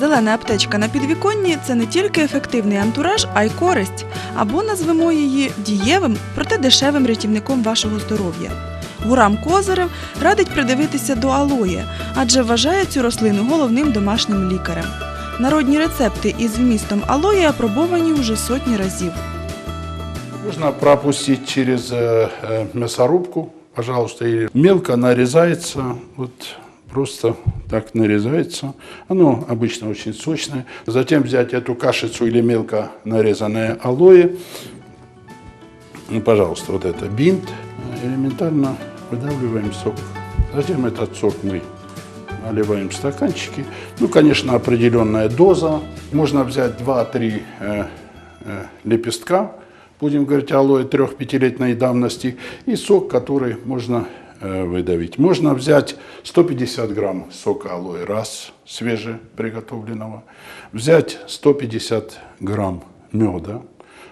Зелена аптечка на підвіконні це не тільки ефективний антураж, а й користь. Або назвемо її дієвим, проте дешевим рятівником вашого здоров'я. Гурам Козирев радить придивитися до алоє, адже вважає цю рослину головним домашнім лікарем. Народні рецепти із вмістом алої апробовані вже сотні разів. Нужно пропустить через э, э, мясорубку, пожалуйста, или мелко нарезается, вот просто так нарезается. Оно обычно очень сочное. Затем взять эту кашицу или мелко нарезанное алоэ. Ну, пожалуйста, вот это бинт. Элементарно выдавливаем сок. Затем этот сок мы наливаем в стаканчики. Ну, конечно, определенная доза. Можно взять 2-3 э, э, лепестка, будем говорить, алоэ трех-пятилетней давности, и сок, который можно выдавить. Можно взять 150 грамм сока алоэ раз, свежеприготовленного, взять 150 грамм меда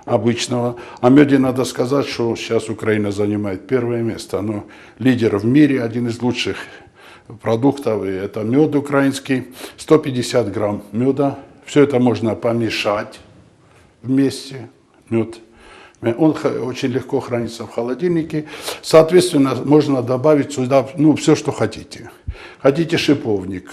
обычного. О меде надо сказать, что сейчас Украина занимает первое место. Оно лидер в мире, один из лучших продуктов. И это мед украинский. 150 грамм меда. Все это можно помешать вместе. Мед. Он х- очень легко хранится в холодильнике. Соответственно, можно добавить сюда ну, все, что хотите. Хотите шиповник,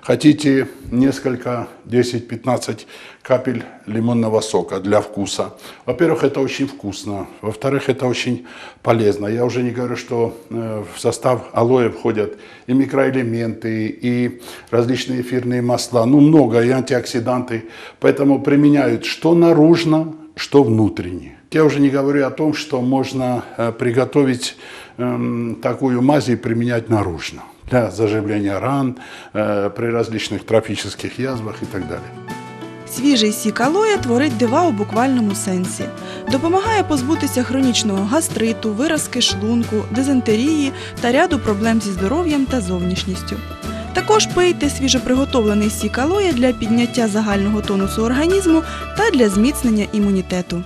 хотите несколько, 10-15 капель лимонного сока для вкуса. Во-первых, это очень вкусно. Во-вторых, это очень полезно. Я уже не говорю, что э, в состав алоэ входят и микроэлементы, и различные эфирные масла. Ну, много, и антиоксиданты. Поэтому применяют что наружно, что внутренне. Я уже не говорю о том, что можно э, приготовить эм, такую мазь и применять наружно для заживления ран, э, при различных трофических язвах и так далее. Свіжий сік алоя творить дива у буквальному сенсі. Допомагає позбутися хронічного гастриту, виразки шлунку, дизентерії та ряду проблем зі здоров'ям та зовнішністю. Також пийте свіжоприготовлений сік алоя для підняття загального тонусу організму та для зміцнення імунітету.